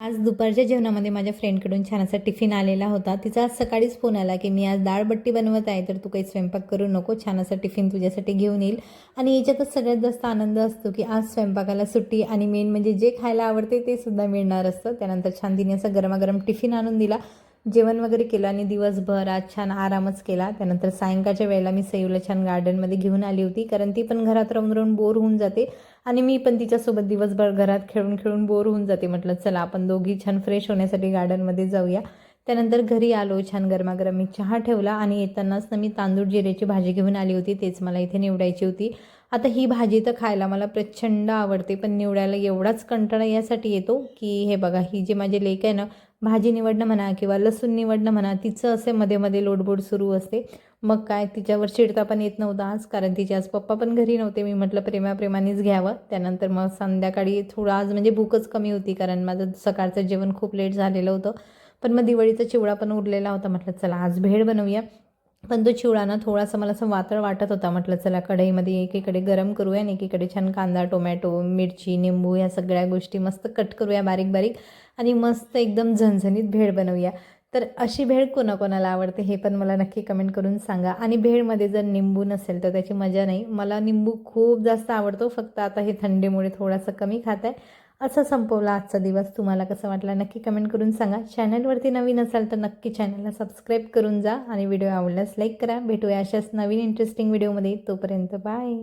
आज दुपारच्या जेवणामध्ये माझ्या फ्रेंडकडून छान असा टिफिन आलेला होता. तिचा आज सकाळीच फोन आला की मी आज दाळबट्टी बनवत आहे तर तू काही स्वयंपाक करू नको छान असा टिफिन तुझ्यासाठी घेऊन येईल. आणि याच्यातच सगळ्यात जास्त आनंद असतो की आज स्वयंपाकाला सुट्टी आणि मेन म्हणजे जे खायला आवडते ते सुद्धा मिळणार असतं. त्यानंतर छान तिने असं गरमागरम टिफिन आणून दिला. जेवण वगैरे केलं आणि दिवसभर आज छान आरामच केला. त्यानंतर सायंकाळच्या वेळेला मी सईला छान गार्डनमध्ये घेऊन आली होती कारण ती पण घरात राहून राहून बोर होऊन जाते. आणि मी पण तिच्यासोबत दिवसभर घरात खेळून खेळून बोर होऊन जाते. म्हटलं चला आपण दोघी छान फ्रेश होण्यासाठी गार्डनमध्ये जाऊया. त्यानंतर घरी आलो छान गरमागरम मी चहा ठेवला आणि येतानाच ना मी तांदूळ जिऱ्याची भाजी घेऊन आली होती तेच मला इथे निवडायची होती. आता ही भाजी तर खायला मला प्रचंड आवडते पण निवडायला एवढाच कंटाळा यासाठी येतो की हे बघा ही जे माझे लेक आहे ना भाजी निवडणं म्हणा किंवा लसूण निवडणं म्हणा तिचं असे मध्ये मध्ये लोडबोड सुरू असते. मग काय तिच्यावर चिडता पण येत नव्हता आज कारण तिचे आज पप्पा पण घरी नव्हते मी म्हटलं प्रेमाप्रेमानेच घ्यावं. त्यानंतर मग संध्याकाळी थोडं आज म्हणजे भूकच कमी होती कारण माझं सकाळचं जेवण खूप लेट झालेलं होतं. पण मग दिवाळीचा चिवडा पण उरलेला होता. म्हटलं चला आज भेळ बनवूया. पण तो चिवडा ना थोडासा मला असं वातळ वाटत होता. म्हटलं चला कढईमध्ये एकीकडे गरम करूया आणि एकीकडे छान कांदा टोमॅटो मिरची निंबू ह्या सगळ्या गोष्टी मस्त कट करूया बारीक बारीक आणि मस्त एकदम झणझणीत भेळ बनवूया. तर अशी भेळ कोणाकोणाला आवडते हे पण मला नक्की कमेंट करून सांगा. आणि भेळमध्ये जर निंबू नसेल तर त्याची मजा नाही. मला निंबू खूप जास्त आवडतो. फक्त आता हे थंडीमुळे थोडासा कमी खात आहे असं संपवला आजचा दिवस. तुम्हाला कसं वाटला नक्की कमेंट करून सांगा. चॅनलवरती नवीन असाल तर नक्की चॅनलला सबस्क्राईब करून जा आणि व्हिडिओ आवडल्यास लाईक करा. भेटूया अशाच नवीन इंटरेस्टिंग व्हिडिओमध्ये तोपर्यंत बाय